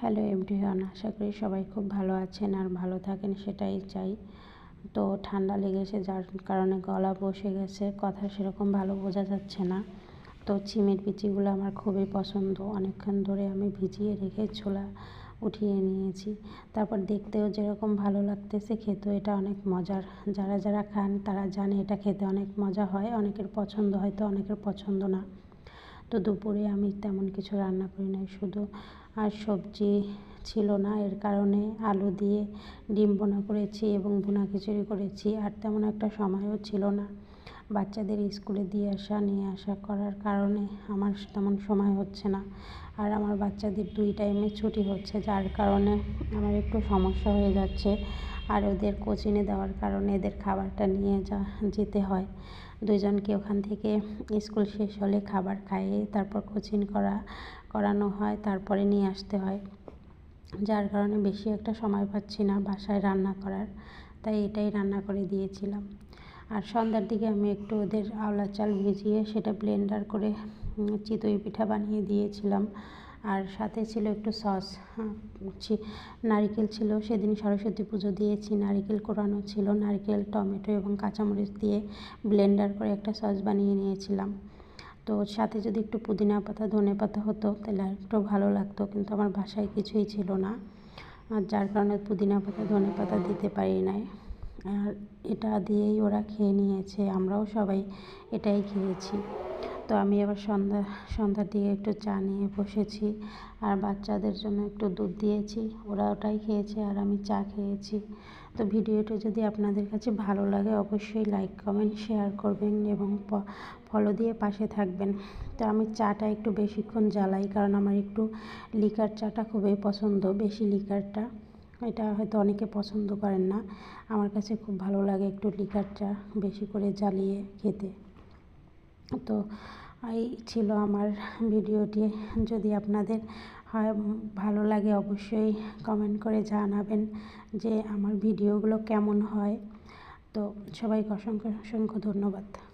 Hello everyone আশা করি সবাই খুব ভালো আছেন আর ভালো থাকেন সেটাই চাই। তো ঠান্ডা লেগেছে যার কারণে গলা বসে গেছে, কথা সেরকম ভালো বোঝা যাচ্ছে না। তো চিমের বিচিগুলো আমার খুবই পছন্দ, অনেকক্ষণ ধরে আমি ভিজিয়ে রেখে ছোলা উঠিয়ে নিয়েছি। তারপর দেখতেও যেরকম ভালো লাগতেছে, খেতেও এটা অনেক মজার। যারা যারা খান তারা জানে এটা খেতে অনেক মজা হয়, অনেকের পছন্দ হয়তো অনেকের পছন্দ না। তো দুপুরে আমি তেমন কিছু রান্না করি নাই, শুধু আর সবজি ছিল না। এর কারণে আলু দিয়ে ডিম বোনা করেছি এবং বোনা খিচুড়ি করেছি। আর তেমন একটা সময়ও ছিল না। বাচ্চাদের স্কুলে দিয়ে আসা, নিয়ে আসা করার কারণে আমার তেমন সময় হচ্ছে না। আর আমার বাচ্চাদের দুই টাইমে ছুটি হচ্ছে, যার কারণে আমার একটু সমস্যা হয়ে যাচ্ছে। আর ওদের কোচিংয়ে দেওয়ার কারণে এদের খাবারটা নিয়ে যা, যেতে হয়। দুজনকে ওখান থেকে স্কুল শেষ হলে খাবার খাইয়ে তারপর কোচিং করা, করানো হয়, তারপরে নিয়ে আসতে হয়। যার কারণে বেশি একটা সময় পাচ্ছি না বাসায় রান্না করার। তাই এটাই রান্না করে দিয়েছিলাম। আর সন্ধ্যার দিকে আমি একটু ওদের আওলা চাল ভিজিয়ে সেটা ব্লেন্ডার করে চিতই পিঠা বানিয়ে দিয়েছিলাম। আর সাথে ছিল একটু সস নারিকেল ছিল, সেদিন সরস্বতী পুজো দিয়েছি, নারিকেল কোরানো ছিল, নারকেল, টমেটো এবং কাঁচামরিচ দিয়ে ব্লেন্ডার করে একটা সস বানিয়ে নিয়েছিলাম। তো সাথে যদি একটু পুদিনা পাতা, ধনে পাতা হতো, তাহলে আর একটু ভালো লাগতো, কিন্তু আমার বাসায় কিছুই ছিল না। আর যার কারণে পুদিনা পাতা, ধনে পাতা দিতে পারি নাই। আর এটা দিয়েই ওরা খেয়ে নিয়েছে, আমরাও সবাই এটাই খেয়েছি। তো আমি আবার সন্ধ্যা, সন্ধ্যার দিকে একটু চা নিয়ে বসেছি আর বাচ্চাদের জন্য একটু দুধ দিয়েছি, ওরা ওটাই খেয়েছে আর আমি চা খেয়েছি। তো ভিডিওটা যদি আপনাদের কাছে ভালো লাগে অবশ্যই লাইক, কমেন্ট, শেয়ার করবেন এবং ফলো দিয়ে পাশে থাকবেন। তো আমি চাটা একটু বেশিক্ষণ জ্বালাই কারণ আমার একটু লিকার চাটা খুবই পছন্দ, বেশি লিকারটা। এটা হয়তো অনেকে পছন্দ করেন না। আমার কাছে খুব ভালো লাগে একটু লিকার চা বেশি করে জ্বালিয়ে খেতে। তো এই ছিল আমার ভিডিওটি। যদি আপনাদের হয় ভালো লাগে অবশ্যই কমেন্ট করে জানাবেন যে আমার ভিডিওগুলো কেমন হয়। তো সবাইকে অসংখ্য অসংখ্য ধন্যবাদ।